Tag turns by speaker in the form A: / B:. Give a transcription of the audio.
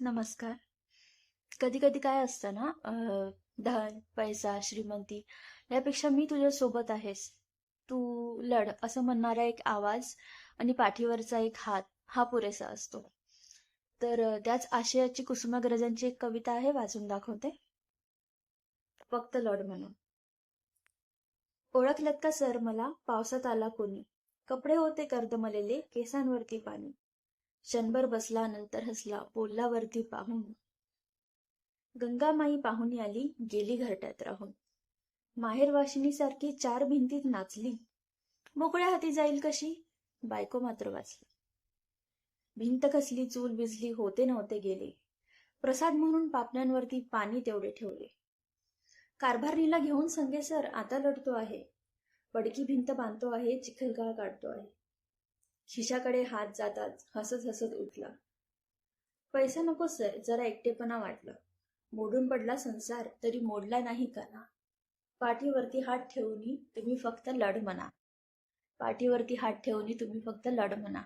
A: नमस्कार. कधी कधी काय असतं ना धन पैसा श्रीमंती यापेक्षा मी तुझ्या सोबत आहेस. तू लढ असं म्हणणारा एक आवाज आणि पाठीवरचा एक हात हा पुरेसा असतो. तर त्याच आशयाची कुसुमाग्रजांची एक कविता आहे वाचून दाखवते. फक्त लढ म्हणून. ओळखलत का सर मला? पावसात आला कोणी. कपडे होते कर्दमलेले केसांवरती पाणी. क्षणभर बसला नंतर हसला बोलला वरती पाहून गंगामाई पाहुणी आली गेली घरट्यात राहून. माहेरवाशिनी सारखी चार भिंतीत नाचली. मोकळ्या हाती जाईल कशी? बायको मात्र वाचली. भिंत खसली चूल भिजली होते नव्हते गेले. प्रसाद म्हणून पापण्यांवरती पाणी तेवढे ठेवले. कारभारणीला घेऊन संगे सर आता लढतो आहे. पडकी भिंत बांधतो आहे चिखलगाळ काढतो आहे. खिशाकडे हात जाताच हसत हसत उठला. पैसा नको सर जरा एकटेपणा वाटलं. मोडून पडला संसार तरी मोडला नाही कणा पाठीवरती हात ठेवून तुम्ही फक्त लढ म्हणा. पाठीवरती हात ठेवून तुम्ही फक्त लढ म्हणा.